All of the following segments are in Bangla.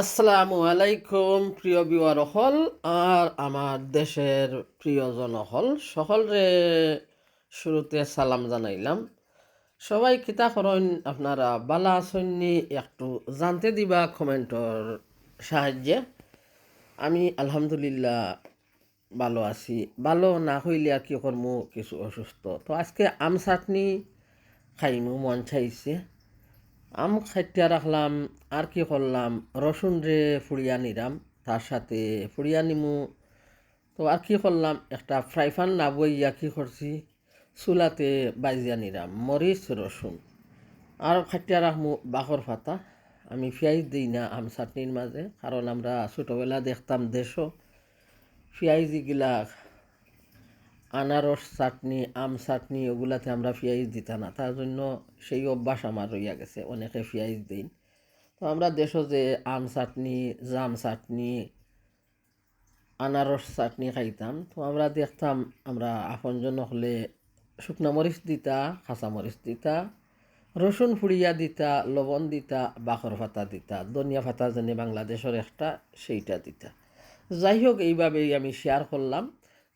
আসসালামু আলাইকুম, প্রিয় বিওয়ার হল আর আমার দেশের প্রিয়জন হল সকলরে শুরুতে সালাম জানাইলাম। সবাই কিতা করেন, আপনারা বালা আসন্নি একটু জানতে দিবা কমেন্টর সাহায্যে। আমি আলহামদুলিল্লাহ ভালো আছি। ভালো না হইলে আর কি করব কিছু অসুস্থ। তো আজকে আম চাটনি খাইমু, মন চাইছে। আম খাইটিয়া রাখলাম, আর কি করলাম? রসুন রে ফুড়িয়া নিলাম, তার সাথে ফুড়িয়া নিমু। তো আর কি করলাম? একটা ফ্রাই প্যান না বইয়া কি করছি? চুলাতে বাজিয়া নিলাম, মরিচ, রসুন। আর খাটিয়া রাখমু বাঘর ফাতা আমি পিঁয়াজ দিই না আম চাটনির মাঝে, কারণ আমরা ছোটোবেলা দেখতাম দেশও। পিঁয়াজ এগুলা আনারস চাটনি, আম চাটনি ওগুলাতে আমরা পেঁয়াজ দিতাম না। তার জন্য সেই অভ্যাস আমার রইয়া গেছে, অনেকে পেঁয়াজ দিন তো আমরা দেশও যে আম চাটনি, জাম চাটনি, আনারস চাটনি খাইতাম, তো আমরা দেখতাম আমরা আপনজন হলে শুকনা মরিচ দিতা, কাঁচা মরিচ দিতা, রসুন ফুড়িয়া দিতা, লবণ দিতা, বাখর ফাতা দিতা, ধনিয়া ফাতা যেনে বাংলাদেশের একটা সেইটা দিতা। যাই হোক, এইভাবেই আমি শেয়ার করলাম।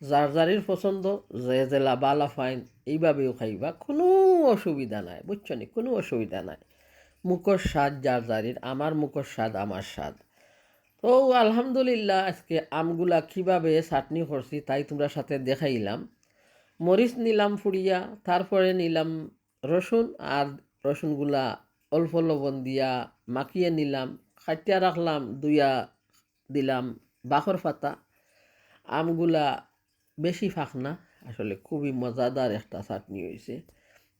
যার যারির পছন্দ, যে জেলা বালা ফাইন এইভাবেও খাইবা, কোনো অসুবিধা নাই, বুঝছ নি? কোনো অসুবিধা নাই। মুখর স্বাদ যার যারির আমার মুখর স্বাদ, আমার স্বাদ। তো আলহামদুলিল্লাহ, আজকে আমগুলা কীভাবে চাটনি করছি তাই তোমরা সাথে দেখাইলাম। মরিচ নিলাম ফুড়িয়া তারপরে নিলাম রসুন আর রসুনগুলা অল্প লবণ দিয়া মাখিয়ে নিলাম খাটিয়া রাখলাম দুইয়া দিলাম বাখর পাতা। আমগুলা বেশি ফাঁকনা আসলে খুবই মজাদার একটা চাটনি হয়েছে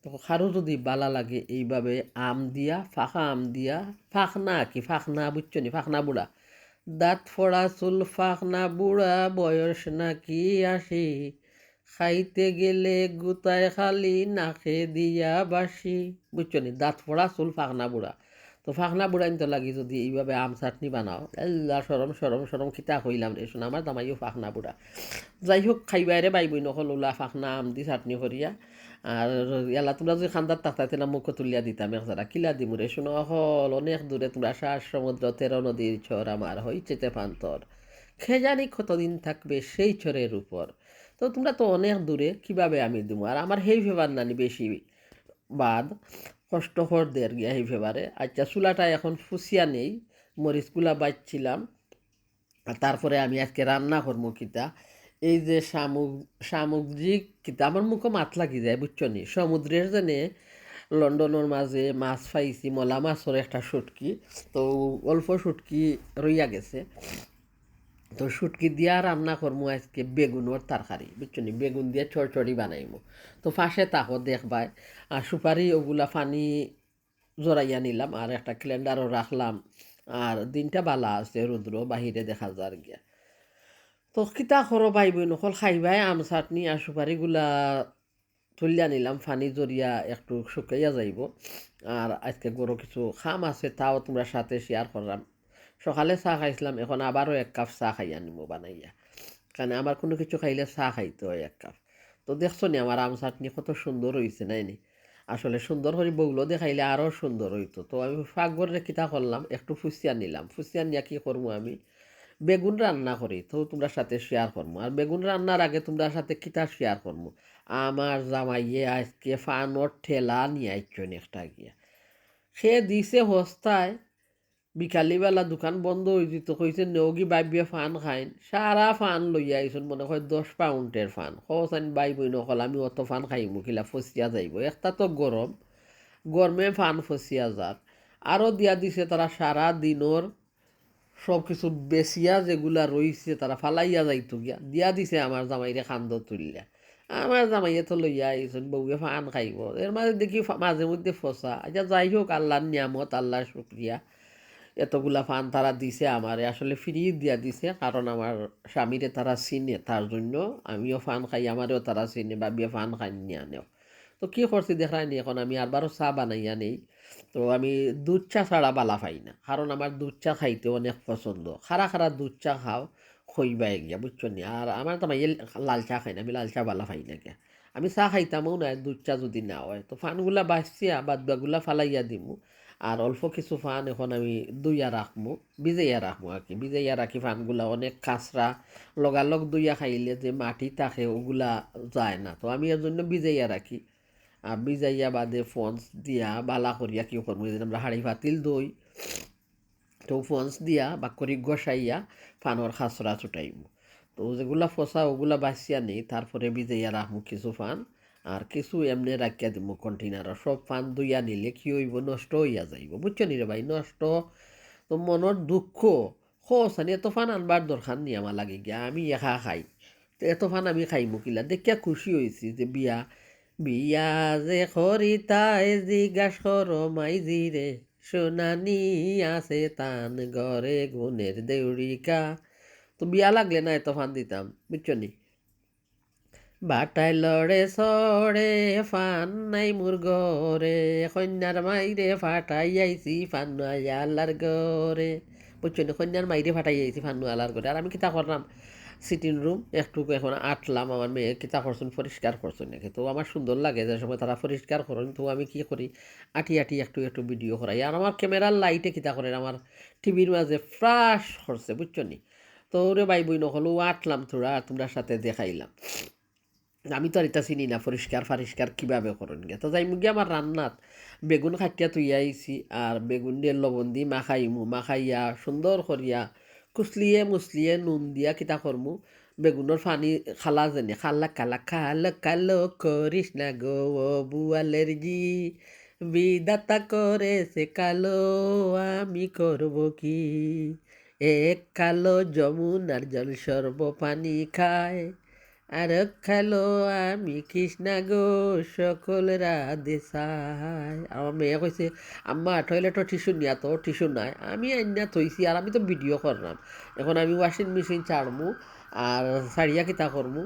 তো কারও যদি বালা লাগে এইভাবে আম দিয়া, ফাঁকা আম দিয়া ফাঁকনা কি ফাঁকনা বুঝছ নি ফাঁকনা বুড়া। দাঁত ফোড়া, চুল ফাঁকনা বুড়া, বয়স নাকি আসি। খাইতে গেলে গুতায় খালি, নাকে দিয়া বাসি। বুঝছ নি, দাঁত ফোড়া, চুল ফাঁকনা বুড়া। তো ফাঁকনা বুড়াইতে লাগি যদি এইভাবে আম চাটনি বানাও। এল্লা সরম সরম সরম খিতা হইলাম রে শোন আমার দামাইও ফাঁকনা বুড়া যাই হোক খাইবাই খাইবাইরে বাইবই নকল ওলা ফাঁকনা, আম দি চাটনি করিয়া। আর এলা তোমরা যদি খান্দার তাকতাতে না মুখ তুলিয়া দিতাম একজারা কিলা দিমু রে শোনো হল অনেক দূরে তোমরা শ্বাস সমুদ্র তেরো নদীর চর আমার হইচেতে পান্তর খেজানি কতদিন থাকবে সেই চরের উপর তো তোমরা তো অনেক দূরে কীভাবে আমি দিমু? আর আমার সেই ফেবার নানি বেশি বাদ। কষ্টকর দের গিয়া ফেবারে আচ্ছা চুলাটা এখন ফুসিয়া নেই মরিচগুলা বাজছিলাম তারপরে আমি আজকে রান্না করব কিতা। এই যে সামুক সামুদ্রিক কিতা আমার মুখে মাত লাগি যায় বুঝছ নি? সমুদ্রের জেনে লন্ডনের মাঝে মাছ পাইছি মলা মাছের একটা শুটকি তো অল্প শুটকি রইয়া গেছে। তো শুটকি দিয়া রান্না করমু আজকে বেগুনের তরকারি বুঝছ নি বেগুন দিয়ে চড়চড়ি বানাইমু। তো ফাঁসে তাকো দেখবাই আর সুপারি ওগুলা পানি জড়াইয়া নিলাম আর একটা ক্যালেন্ডারও রাখলাম আর দিনটা বালা আছে রুদ্র বাহিরে দেখা যার গিয়া। তো কিতা করো ভাই বোন অকল খাইবাই আম, চাটনি আর সুপারিগুলা তুলিয়া নিলাম ফানি জড়িয়া একটু শুকাইয়া যাইব। আর আজকে গরু কিছু খাম আছে, তাও তোমরা সাথে শেয়ার করলাম সকালে চাহ খাইছিলাম, এখন আবারও এক কাপ চাহ খাই নিব বানাইয়া। কারণ আমার কোনো কিছু খাইলে চাহ খাইতে হয় এক কাপ। তো দেখছ নি আমার আম চাটনি কত সুন্দর হয়েছে নাই নি? আসলে সুন্দর করে বউলো দেখাইলে আরও সুন্দর হইতো। তো আমি ফাঁকঘরে কিতা করলাম, একটু ফুসিয়া নিলাম ফুসিয়া নিয়ে কী করব আমি? বেগুন রান্না করি, তো তোমরা সাথে শেয়ার করব আর বেগুন রান্নার আগে তোমরা সাথে কিতা শেয়ার করব আমার জামাইয়ে আজকে ফানোর ঠেলা নিয়ে আইছো একটা গিয়া। সে দিছে হস্তায় বিকালিবেলা দোকান বন্ধ হয়ে যেত কইছে নেওগি বাইবিয়ে ফান খাইন সারা ফান লইয়া আইসুন মনে হয় দশ পাউন্ডের ফান। সচান বাই বই নকল, আমি অত ফান খাইমু কিলা ফসিয়া যাইব। একটা তো গরম গরমে ফান ফসিয়া যাক। আরও দিয়া দিছে তারা সারা দিনর সব কিছু বেচিয়া যেগুলা রইছে তারা ফালাইয়া যাইতো গিয়া। দিয়া দিছে আমার জামাইরে খান্দ তুলিয়া। আমার জামাইয়ে তো লইয়া আইসুন বউয়ে ফান খাইব। এর মাঝে দেখি মাঝে মধ্যে ফসা আচ্ছা যাই হোক আল্লাহর নিয়ামত আল্লাহর শুক্রিয়া এতগুলা ফান তারা দিছে আমারে, আসলে ফ্রি দিয়া দিছে, কারণ আমার স্বামীরে তারা চিনে, তার জন্য আমিও ফান খাই, আমারও তারা চিনে বা বিয়ে ফান খাই নিয়ে আনেও। তো কী করছি দেখায়নি এখন আমি আরবারও চা বানাইয়া নেই, তো আমি দুধ চা ছাড়া বালা পাই না, কারণ আমার দুধ চা খাইতে অনেক পছন্দ। খারা খারা দুধ চা খাও, খইবাই গিয়া, বুঝছ নি? আর আমার তো মাইয়ে লাল চা খাই না, আমি লাল চা বালা পাই না গিয়া আমি চা খাইতামও না, দুধ চা যদি না হয়, তো ফানগুলা বাঁচছিয়া বাদ বাগুলা ফালাইয়া দিমু। আর অল্প কিছু ফান এখন আমি দুইয়া রাখব ভিজাইয়া রাখব আর কি। ভিজাইয়া রাখি ফানগুলা অনেক কাঁচরা, লগালগ দুইয়া খাইলে যে মাটি থাকে ওগুলা যায় না। তো আমি এর জন্য ভিজাইয়া রাখি। আর ভিজাইয়া বাদে ফন্স দিয়া বালা করিয়া কি করব এই যে আমরা হাড়ি পাতিল দই তো ফন্স দিয়া বা করি গসাইয়া ফানোর খাসরা ছুটাইব তো যেগুলা ফসা ওগুলা বাঁচিয়া নেই, তারপরে ভিজাইয়া রাখব কিছু ফান। আর কিছু এমনি রাখিয়া দিব কন্টেনার সব ফান দুইয়া নিলে কি হইব? নষ্ট হইয়া যাইব। বুঝছ নি রে ভাই? নষ্ট। তো মনের দুঃখ। খোসানি এত ফান আনবার দরকার নি আমার লাগে গিয়া। আমি একা খাই। তো এত ফান আমি খাইমু কিলা। দেখিয়া খুশি হয়েছি যে বিয়া। বিয়া যে খরিতায় জিজ্ঞাস কর মাইজি রে সোনানি আছে তান ঘরে গুণের দেউরিকা তো বিয়া লাগলে না এত ফান দিতাম? বুঝছ নি? বাটাই লড়ে সড়ে ফান নাই মোর গরে কন্যার মাইরে ফাটাই আইছি ফান্নু আল্লার গরে বুঝছ নি কন্যার মাইরে ফাটাই আইছি ফান্নু আল্লার গরে আর আমি কিতা করলাম সিটিং রুম একটু এখন আটলাম আমার মেয়ে কিতা করছেন পরিষ্কার করছেন নাকি তো আমার সুন্দর লাগে যে সময় তারা পরিষ্কার করেন তো আমি কি করি আটি আটি একটু একটু ভিডিও করাই আর আমার ক্যামেরার লাইটে কিতা করেন আমার টিভির মাঝে ফ্রাশ করছে বুঝছ নি? তো ওরে বাই বই নকলো আটলাম তোরা তোমরা সাথে দেখাইলাম আমি তো আর এটা চিনি না পরিষ্কার ফারিষ্কার কীভাবে করেন গে। তো যাই, মুগি আমার রান্নাত বেগুন খাটিয়া তুই আইছি আর বেগুন দিয়ে লবণ দি মাখাইমু মাখাইয়া সুন্দর করিয়া কুচলিয়ে মুচলিয়ে নুন দিয়া কিতা করমু বেগুনের পানি খালা যেনে, খালা কালা খাল কালো করিস না গো বুয়ালের জি বিদাতা করেছে কালো, আমি করব কি? এক কালো যমুনার জল সর্ব পানি খায়। আর খেলো, আমি কৃষ্ণা গো, সকল রাধে সাই আমার মেয়ে কইছে আম্মা টয়লেটর টিস্যু নিয়া তো টিস্যু নাই। আমি আইনা থইছি আর আমি তো ভিডিও করলাম এখন আমি ওয়াশিং মেশিন ছাড়মু আর সারিয়া কিতা করমু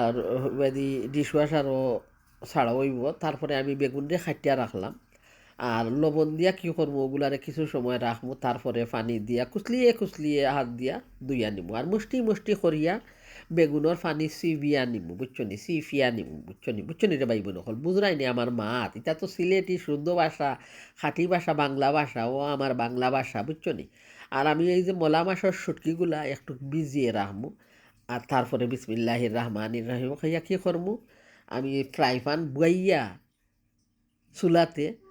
আর বেদি ডিশ ওয়াশারও ছাড়া হইব তারপরে আমি বেগুন দিয়ে খাটিয়া রাখলাম আর লবণ দিয়া কী করব ওগুলারে কিছু সময় রাখব তারপরে পানি দিয়া, কুচলিয়ে কুচলিয়ে হাত দিয়া দুইয়া নিব আর মুষ্টি মুষ্টি করিয়া বেগুনের পানি চিবিয়া নিমু বুঝছ নি? চিফিয়া নিমু বুঝছ নি? বুঝছ নি রে ভাই বোন হল বুঝরাই নি আমার মাত? এটা তো সিলেটি শুদ্ধ ভাষা, খাঁটি ভাষা, বাংলা ভাষা ও আমার বাংলা ভাষা, বুঝছ নি? আর আমি এই যে মলা মাসের সুটকিগুলা একটু ভিজিয়ে রাখব আর তারপরে বিসমিল্লাহির রহমানির রহিম খাইয়া কী করমু? আমি ফ্রাই প্যান বুয়াইয়া চুলাতে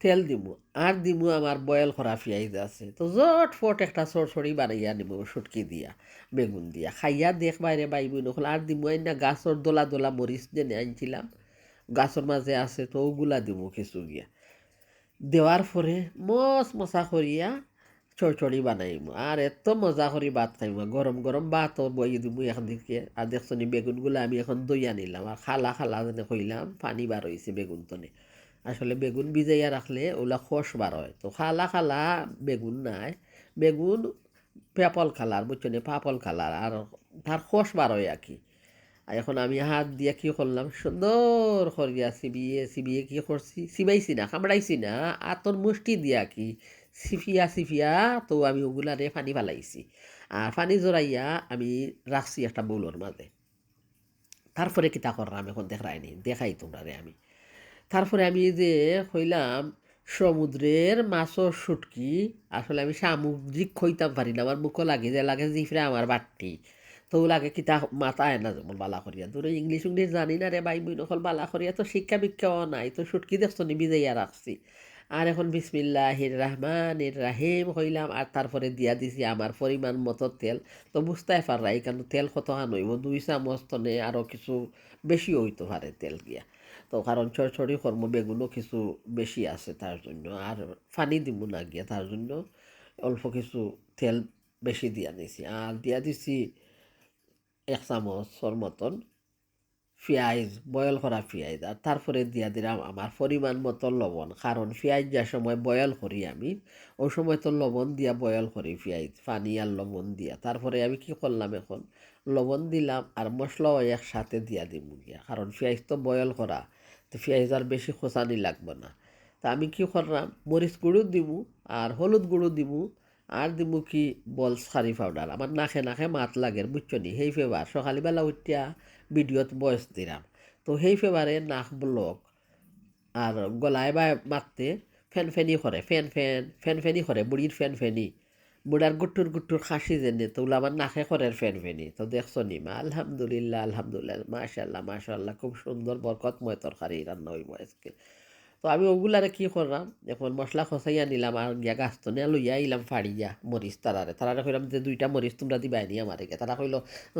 তেল দিমু, আর দিমু আমার বয়েল করা পেঁয়াজ আছে। তো জট ফট একটা সরসরি বানাইয়া নিব সুটকি দিয়া, বেগুন দিয়া। খাইয়া দেখ বাইরে বাইবি নকল আর দিমু না গাছর দোলা দোলা মরিচ যেনে আনছিলাম গাছর মাঝে আছে তো ওগুলা দিমু কিছু গিয়া। দেওয়ার পরে মস মশা করিয়া চড়চড়ি বানাইমু। আর এত মজা করি ভাত খাইমু। গরম গরম ভাতও বই দিমু এখন দিকে আর দেখছনি বেগুনগুলো আমি এখন দইয়া নিলাম আর খালা খালা যেনে কইলাম, পানি বার হয়েছে বেগুন তনে আসলে বেগুন ভিজাইয়া রাখলে ওগুলা খোস বার হয়। তো খালা খালা বেগুন নাই। বেগুন পেপল কালার বুঝছ নি পাপল কালার আর তার খোস বার হয় আর কি। আর এখন আমি হাত দিয়ে কী করলাম? সুন্দর করিয়া চিবিয়ে চিবিয়ে কী করছি? সিবাইছি না, কামড়াইছি না আতর মুষ্টি দিয়া কি সিফিয়া সিফিয়া তো আমি ওগুলারে পানি ফালাইছি। আর পানি জড়াইয়া আমি রাখছি একটা বউলর মাঝে। তারপরে কিতা করলাম এখন দেখাইনি দেখাই তোমরা রে আমি। তারপরে আমি যে হইলাম সমুদ্রের মাছর শুটকি, আসলে আমি সামুদ্রিক খইতাম পারি না, আমার মুখও লাগে যে লাগে জিফরে আমার বাট্টি। তো লাগে কিতা মাথায় না যেমন বালা করিয়া। তোর ইংলিশ উংলিশ জানি না রে বাই বই নকল বালা করিয়া তো শিক্ষা বিক্ষাও নাই, তো শুটকি দেখছ নি বিজাইয়া রাখছি। আর এখন বিসমিল্লাহির রহমান রাহিম হইলাম, আর তারপরে দিয়া দিছি আমার পরিমাণ মতো তেল। তো বুঝতেই পারলাই কারণ তেল কত হান হইব? দুই চামচ তনে আরও কিছু বেশি হইতে পারে তেল গিয়া। তো কারণ চড়চড়ি কর্ম বেগুনও কিছু বেশি আছে তার জন্য। আর পানি দিব না গিয়া, তার জন্য অল্প কিছু তেল বেশি দিয়া নিছি আর দিয়া দিছি এক চামচর মতন পেঁয়াজ বয়ল করা পেঁয়াজ। আর তারপরে দিয়া দিলাম আমার পরিমাণ মতো লবণ। কারণ পেঁয়াজ যা সময় বয়ল করি আমি ওই সময় তো লবণ দিয়া বয়ল করি পেঁয়াজ, পানি আর লবণ দিয়া। তারপরে আমি কি করলাম এখন? লবণ দিলাম আর মশলাও একসাথে দিয়া দিব গিয়া। কারণ পেঁয়াজ তো বয়ল করা তো পেঁয়াজ আর বেশি খোঁচানি লাগবে না। তা আমি কি করলাম? মরিচ গুঁড়ো দিব আর হলুদ গুঁড়ো দিব আর দিব কি? বল খারি পাউডার আমার নাখে নাখে মাত লাগে, বুঝছ নি? সেই ফেবার সকালবেলা উঠিয়া ভিডিওত বয়স দিলাম। তো সেই ফেবারে নাক ব্লক আর গলায় বা মারতে ফেন ফেনি করে, ফেন ফেন ফেন ফেনি করে, বুড়ির ফেন ফেনি বুড়ার গুট্টুর গুট্টুর খাসি জেনে তো আমার নাকে করের ফেন ফেনি। তো দেখছ নি মা? আলহামদুলিল্লাহ আলহামদুলিল্লাহ মাশাল্লাহ মাশাল্লাহ খুব সুন্দর বরকতময় তরকারি রান্না হইব আজকে। তো আমি ওগুলারে কি করলাম? এখন মশলা খসাইয়া নিলাম আর গিয়া গাছ তো নিয়ে লইয়া আইলাম ফাড়িয়া মরিচ তারারে। তারারে কইলাম যে দুইটা মরিচ তোমরা দিবাই নি আমার গিয়া। তারা কইলো,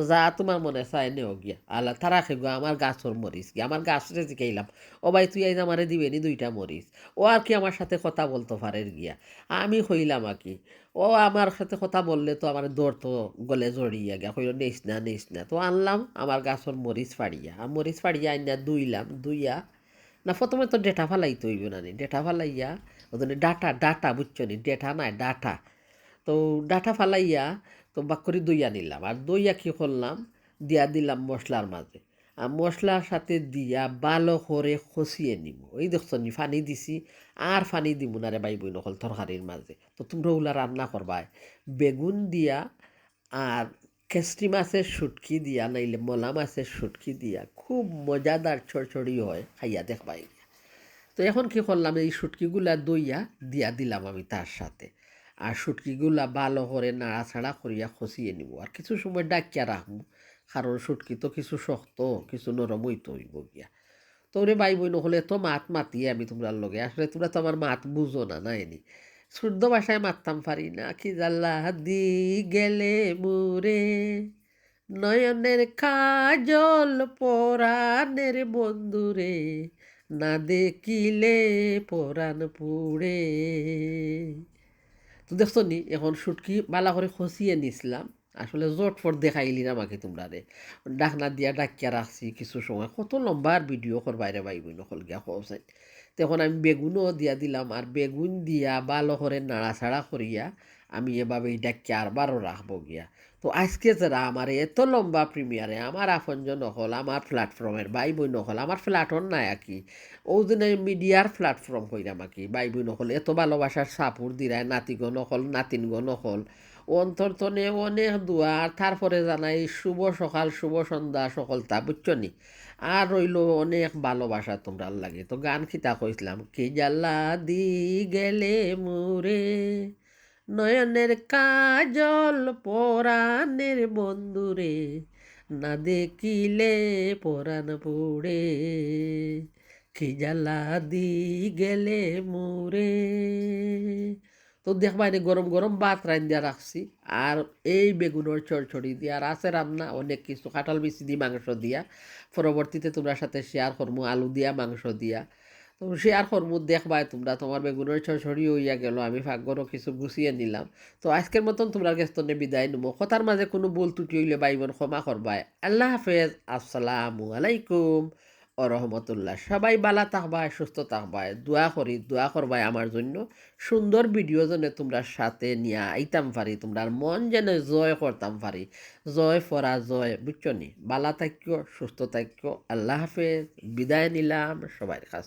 যা তোমার মনে চাই নেও গিয়া। আল্লাহ তারা খেগো আমার গাছর মরিচ গিয়া, আমার গাছরে জিকাইলাম ও ভাই তুই আইজ আমারে দিবে নি দুইটা মরিচ। ও আর কি আমার সাথে কথা বলতো পারে গিয়া? আমি কইলাম আর কি, ও আমার সাথে কথা বললে তো আমার তো গলে জড়িয়ে গিয়া। কইল নেইস না নেইস না। তো আনলাম, আমার গাছর মরিচ ফাড়িয়া। আর মরিচ ফাড়িয়া আইনা দুইলাম দুইয়া না, প্রথমে তো ডেটা ফালাইতে হইব না ডেটা ফালাইয়া ওদের ডাটা ডাটা বুঝছ নি? ডেটা নাই ডাটা তো ডাটা ফালাইয়া তো বাক করে দইয়া নিলাম। আর দইয়া কী করলাম? দিয়া দিলাম মশলার মাঝে। আর মশলার সাথে দিয়া ভালো করে খসিয়ে নিব। এই দেখছ নি, ফানি দিছি। আর ফানি দিব না রে বাই বই নকল তরকারির মাঝে। তো তোমরা ওগুলা রান্না করবাই। বেগুন দিয়া আর কেস্টি মাছের শুটকি দিয়া, নাইলে মলা মাছের শুটকি দিয়া খুব মজাদার ছড়ছড়ি হয় খাইয়া দেখবাই। তো এখন কি করলাম, এই শুটকিগুলা দইয়া দিয়া দিলাম আমি তার সাথে। আর শুটকিগুলা ভালো করে নাড়াচাড়া করিয়া খসিয়ে নিব। আর কিছু সময় ডাকিয়া রাখব, কারণ শুটকি তো কিছু শক্ত, কিছু নরম তো হইব গিয়া। তো রে ভাই বই নহলে তো মাত মাতিয়ে আমি তোমরা লগে। আসলে তোমরা তো আমার মাত বুঝো না নাইনি শুদ্ধ ভাষায় মারতাম পারি না। কি জাল্লা দি গেলে মুরে? নয়নের কাজল পরাণের বন্ধুরে না দেখিলে পরাণ পুড়ে। তো দেখছ নি, এখন শুটকি বালা করে খসিয়ে নিছিলাম। আসলে জটফট দেখাইলি না আমাকে তোমরা রে। ডাকনা দিয়া ডাকিয়া রাখছি কিছু সময়। কত লম্বার ভিডিও কর বাইরে বাইবই নকল গিয়া খসাই তখন আমি বেগুনও দিয়া দিলাম আর বেগুন দিয়া ভালো করে নাড়াচাড়া করিয়া আমি এভাবে ডাকিয়া আরবারও রাখব গিয়া। তো আজকে যারা আমার এত লম্বা প্রিমিয়ারে আমার আপনজন হল আমার প্ল্যাটফর্মের বাই বই নহল আমার ফ্ল্যাটর নাই কি। ও দিনে মিডিয়ার প্ল্যাটফর্ম আর কি বাই বই নহল এত ভালোবাসার সাপুর দিরায় নাতিগো নহল নাতিনগো নহল অন্তর্তনে অনেক দোয়া আর তারপরে জানাই, শুভ সকাল, শুভ সন্ধ্যা সকলতা বুঝছ নি? আর রইল অনেক ভালোবাসা তোমরা লাগে। তো গান খিতা কইছিলাম কি জ্বালা দি গেলে মুরে নয়নের কাজল পরাণের বন্ধুরে না দেখিলে পরাণ পুড়ে। কি জ্বালা দি গেলে মুরে? তো দেখবা এনে গরম গরম ভাত রান দিয়া রাখছি আর এই বেগুনের চড়চড়ি দিয়া আর আছে রান্না অনেক কিছু। কাঁঠাল বিচি দিয়ে মাংস দিয়া। পরবর্তীতে তোমরা সাথে শেয়ার করব আলু দিয়া, মাংস দিয়া। তো শেয়ার করব দেখবা তোমরা তোমার বেগুনের চড়চড়ি হইয়া গেল, আমি ভাগ্যরও কিছু গুছিয়ে নিলাম তো আজকের মতন তোমরা গেস্তনে বিদায় নেব কথার মাঝে কোনো বল ত্রুটি হইলে বাইবন ক্ষমা করবাই আল্লাহ হাফেজ। আসসালামু আলাইকুম। ও রহমতুল্লাহ সবাই বালা তাহবায়, সুস্থ তাহবায়। দোয়া করি, দোয়া করবাই আমার জন্য। সুন্দর ভিডিও যেন তোমরা সাথে নিয়ে আইতাম পারি তোমরা মন যেন জয় করতাম পারি। জয় ফরা জয়, বুঝছ নি? বালা থাক্য সুস্থ থাক্য আল্লাহ হাফেজ। বিদায় নিলাম সবাই কাছ